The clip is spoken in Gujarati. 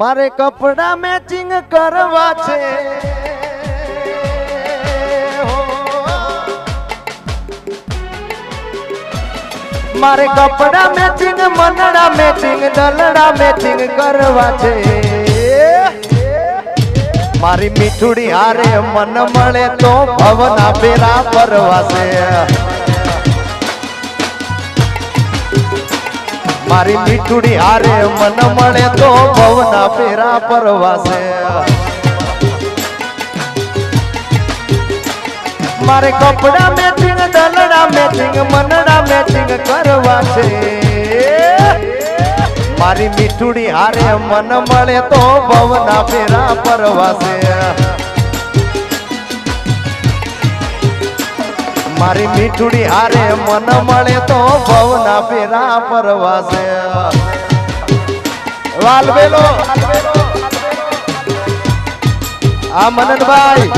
મારે કપડા મેચિંગ કરવા છે. મારે કપડા મેચિંગ મનડા મેચિંગ દલડા મેચિંગ કરવા છે. મારી મીઠુડી હારે મન મળે તો ભવના પેરા છે મારી મીઠુડી હારે મન મળે તો ભવના પેરા પરવાસે મારે કપડા મેચિંગ દલડા મેચિંગ મનડા મેચિંગ કરવા છે મારી મીઠુડી હારે મન મળે તો ભવના પેરા પરવાસે મારી મીઠુડી હારે મન મળે તો ભવના પેરા પરવાસે વાલવેલો આ મનનભાઈ.